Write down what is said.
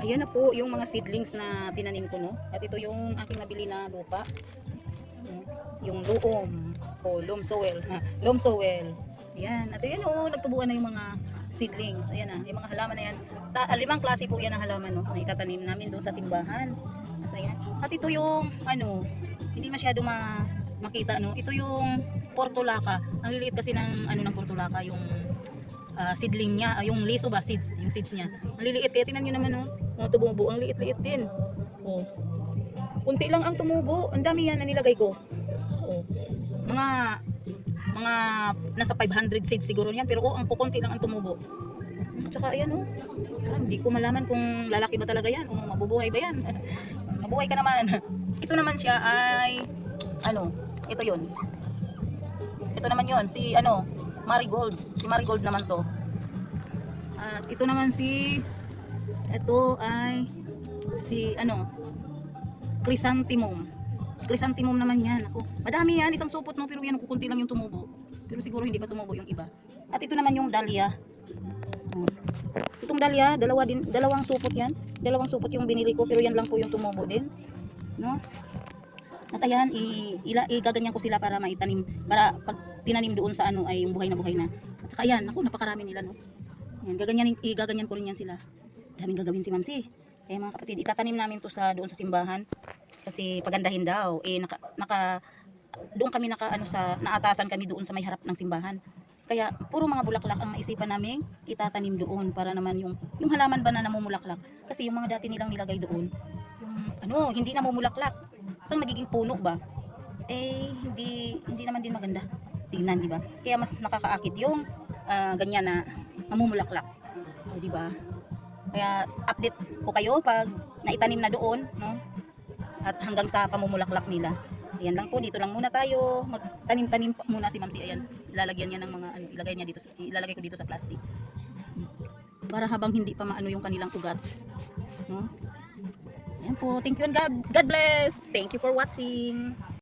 Ayan na po yung mga seedlings na tinanim ko, no? At ito yung aking nabili na lupa. Mm, Yung luom o loam soil. Ha, loam soil. Ayan. At ayan, oh, nagtubuan na yung mga seedlings. Ayan na, yung mga halaman na yan. Ta ah, limang klase po yan ng halaman, no? Na itatanim namin doon sa simbahan. As ayan. At ito yung, ano, hindi masyado ma makita, no? Ito yung portulaka. Ang liliit kasi ng, ano, ng portulaka, yung ah, seedling niya, ah, yung liso ba, seeds, yung seeds niya. Ang liliit, kaya tingnan nyo naman, oh. Mga tumubo, ang liit-liit din. Oh. Kunti lang ang tumubo. Ang dami yan na nilagay ko. Oh. Mga mga nasa 500 seeds siguro yan pero oh, ang kukunti lang ang tumubo. Tsaka ayan oh. Parang Hindi ko malaman kung lalaki ba talaga yan o mabubuhay ba yan. Mabuhay ka naman. Ito naman siya ay ano, ito yun. Ito naman yun, si ano, Marigold. Si Marigold naman to. At ito naman si ito ay si ano chrysanthemum. Chrysanthemum naman yan. Ako, madami yan, isang supot no, pero yan kukunti lang yung tumubo. Pero siguro hindi pa tumubo yung iba. At ito naman yung dahlia. Itong dahlia, dalawa din, dalawang supot yan. Dalawang supot yung binili ko, pero yan lang po yung tumubo din. No? At ayan, i, ila, igaganyan ko sila para maitanim, para pag tinanim doon sa ano ay buhay na buhay na. At saka ayan, ako napakarami nila no. Yan, gaganyan, igaganyan ko rin yan sila. Daming gagawin si Mamsi. Kaya mga kapatid, itatanim namin to sa doon sa simbahan kasi pagandahin daw. Eh naka, naka doon kami naka ano sa naatasan kami doon sa may harap ng simbahan. Kaya puro mga bulaklak ang naisipan namin itatanim doon para naman yung yung halaman ba na namumulaklak. Kasi yung mga dati nilang nilagay doon, yung ano, hindi namumulaklak. Parang nagiging puno ba? Eh hindi hindi naman din maganda tingnan, di ba? Kaya mas nakakaakit yung ah, ganyan na mamumulaklak. O, di ba? Kaya update ko kayo pag naitanim na doon, no? At hanggang sa pamumulaklak nila. Ayan lang po, dito lang muna tayo. Magtanim-tanim muna si Ma'am si Ayan. Ilalagyan niya ng mga ano, ilagay niya dito ilalagay ko dito sa plastic. Para habang hindi pa maano yung kanilang ugat. No? Ayan po, thank you and God, God bless. Thank you for watching.